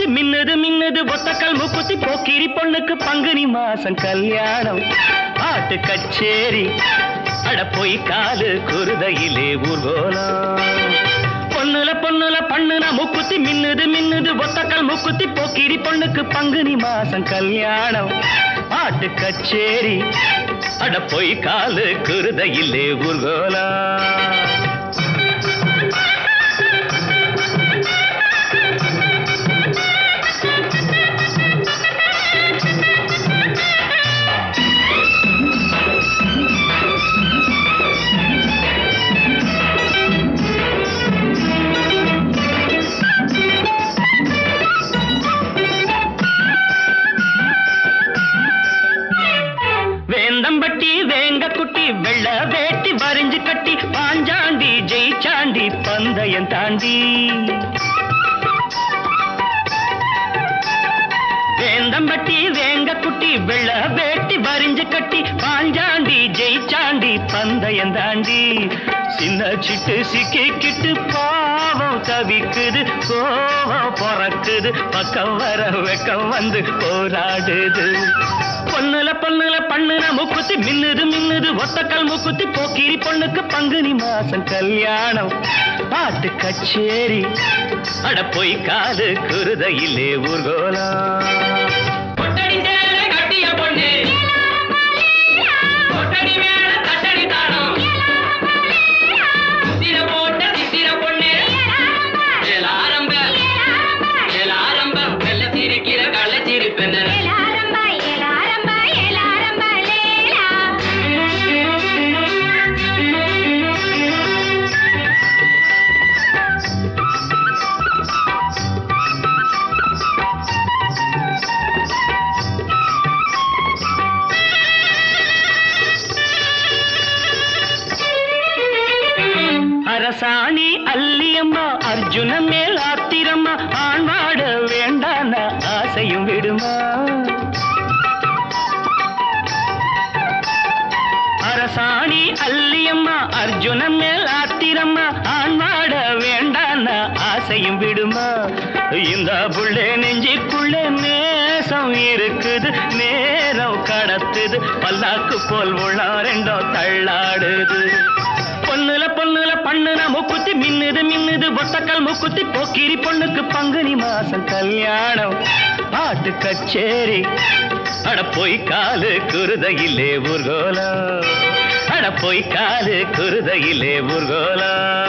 மூக்குத்தி மின்னது மின்னது ஒத்தக்கல் மூக்குத்தி போக்கிரி பொண்ணுக்கு பங்குனி மாசம் கல்யாணம். பாட்டு கச்சேரி அட போய் காலு குருதையிலே ஊர்கோலம் பொண்ணுல பொண்ணுல பண்ணுன முக்குத்தி மின்னுது மின்னுது ஒத்தக்கல் முக்குத்தி போக்கிரி பொண்ணுக்கு பங்குனி மாசம் கல்யாணம். பாட்டு கச்சேரி அட போய் காலு குருதையிலே ஊர்கோலம் பந்தயம் தாண்டி. வேந்தம்பட்டி வேங்க குட்டி வெள்ள வேட்டி வரிஞ்சு கட்டி பாஞ்சாண்டி ஜெயிச்சாண்டி பந்தயம் தாண்டி. சின்ன சிட்டு சிக்கி கிட்டு பா கோபம் தவிக்குது கோபம் பிறக்குது. பக்கம் வர வெக்கம் வந்து போராடுது. பொண்ணுல பொண்ணுல பண்ணுன முக்குத்தி மின்னுது மின்னுது. ஒத்தக்கல் முக்குத்தி போக்கிரி பொண்ணுக்கு பங்குனி மாசம் கல்யாணம். பாட்டு கச்சேரி. அட போய் காது குருதையிலே ஊர்கோலா. அரசாணி அல்லியம்மா அர்ஜுன மேல் ஆத்திரம்மா ஆண்வாட வேண்டான ஆசையும் விடுமா? அரசாணி அல்லியம்மா அர்ஜுன மேல் ஆத்திரம்மா ஆண்வாட வேண்டான ஆசையும் விடுமா? இந்த புள்ளே நெஞ்சிக்குள்ளே நேசம் இருக்குது நேரம் கடத்துது பல்லாக்கு போல் உள்ள ரெண்டோ தள்ளாடுது. மின்னுது மின்னுது ஒத்தக்கல் முக்குத்தி போக்கிரி பொண்ணுக்கு பங்குனி மாசம் கல்யாணம். பாட்டு கச்சேரி அட போய் காலு குருதையிலே ஊர்கோலம் அட போய் காலு குருதையிலே ஊர்கோலம்